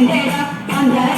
前提が犯罪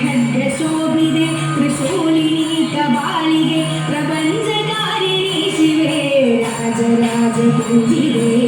ಹೃದಯಶೋಭಿದೆ ತ್ರಿಶೂಲಿನಿ ಕಬಾಲಿಗೆ ಪ್ರಪಂಚಕಾರಿಣಿ ಶಿವೆ ರಾಜರಾಜ ಪೂಜಿದೆ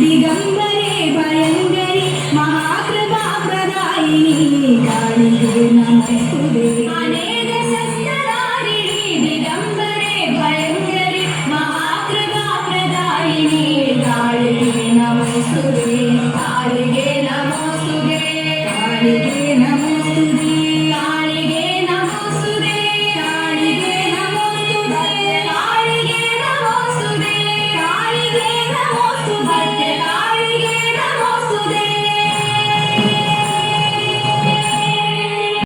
ദിഗംബരേ ഭയങ്കരി മഹാകൃപാപ്രദായിനി കാളികേ നമസ്തുതേ